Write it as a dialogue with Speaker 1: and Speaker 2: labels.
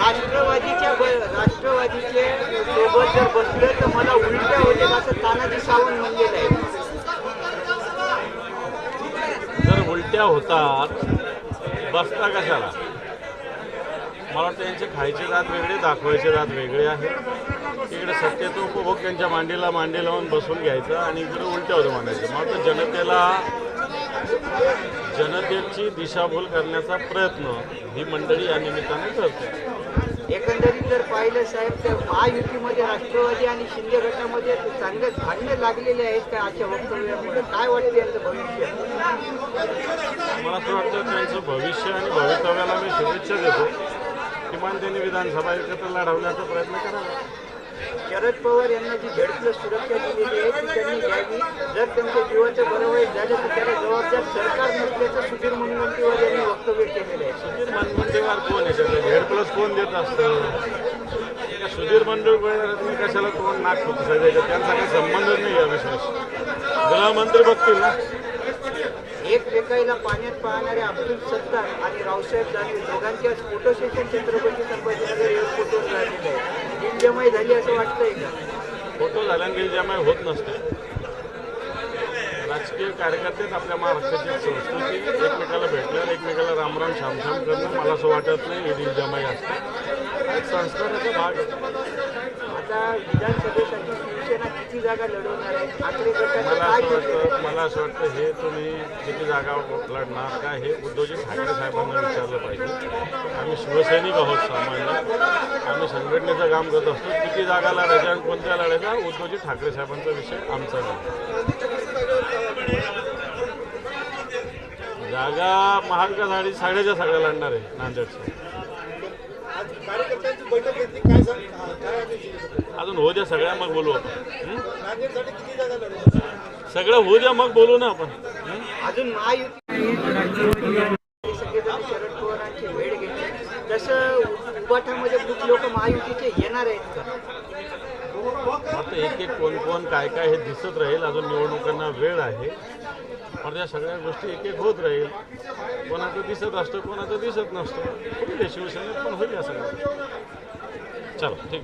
Speaker 1: राष्ट्रवादीच्या राष्ट्रवादीचे सोबत जर बसले तर मला उलट्या होते असं तानाजी सावंत म्हणलेलं आहे.
Speaker 2: जर उलट्या होतात बसता कशाला? मला वाटतं यांचे खायचे दात वेगळे दाखवायचे दात वेगळे आहेत. इकडे उपभोग त्यांच्या मांडीला मांडी लावून बसून घ्यायचं आणि इकडे उलट्या होतं म्हणायचं. मला वाटतं जनतेला जनतेची दिशाभूल करण्याचा प्रयत्न ही मंडळी या निमित्ताने करते.
Speaker 1: एकंदरीत जर पाहिलं साहेब तर महायुतीमध्ये राष्ट्रवादी आणि शिंदे गटामध्ये चांगले भांडणे लागलेले आहेत का अशा वक्तव्यामुळे? काय वाटते यांचं भविष्य?
Speaker 2: मला असं वाटतं त्यांचं भविष्य आणि भवितव्याला मी शुभेच्छा देतो. किमान त्यांनी विधानसभा एकत्र लढवण्याचा प्रयत्न करावा.
Speaker 1: शरद पवार यांना जी झेड सुरक्षा दिलेली आहे ती त्यांनी घ्यावी. जर त्यांच्या जीवाचं बरं वाईट झालं तर सरकार नसल्याचं सुधीर मुनगंटीवार यांनी वक्तव्य केलेलं आहे.
Speaker 2: सुधीर मनगंटीवार कोण आहे? त्याचं झेड प्लस कोण देत असतं? सुधीर तुम्ही कशाला कोण नाक फुकसायचं त्यांचा काही संबंधच नाही या विषयाशी. गृहमंत्री बघतील ना.
Speaker 1: एकमेकाईला पाण्यात पाहणारे अब्दुल सत्तार आणि रावसाहेब दानवे दोघांचे आज फोटो सेशन छत्रपती संभाजीनगर एअरपोर्टवर झालेलं आहे दिलजमाई झाली असं वाटतंय का?
Speaker 2: फोटो झाल्याने जमाय होत नसते. राजकीय कार्यकर्तेच आपल्या महाराष्ट्राची संस्कृती एकमेकाला भेटल्यावर एकमेकाला रामराम शामशाम करणं मला असं वाटत नाही ही दिलजमाई असते. एक संस्काराचा भाग
Speaker 1: आता विधानसभेसाठी शिवसेना किती जागा लढवणार आहे?
Speaker 2: मला असं वाटतं मला असं वाटतं हे तुम्ही किती जागा लढणार का हे उद्धवजी ठाकरे साहेबांना विचारलं पाहिजे. आम्ही शिवसैनिक आहोत सामान्य. आम्ही संघटनेचं काम करत असतो. किती जागा लढायच्या आणि कोणत्या लढायच्या? उद्धवजी ठाकरे साहेबांचा विषय आमचा नाही. जागा महाविकास आघाडी सगळ्याच्या सगळ्या लढणार आहे नांदेडच्या? अजून होऊ द्या सगळ्या मग बोलू आपण हं? सगळं होऊ द्या मग बोलू ना आपण हं?
Speaker 1: अजून आंदोलनाची वेळ घेतली. तसं उबाठामध्ये खूप लोक महायुतीचे येणार आहेत का?
Speaker 2: आता एक एक कोण कोण काय काय हे दिसत राहील अजून निवडणुकांना वेळ आहे. पण त्या सगळ्या गोष्टी एक एक होत राहील. कोणाचं दिसत असतं कोणाचं दिसत नसतं. होईल शिवसेनेत पण होईल या सगळ्या चला ठीक.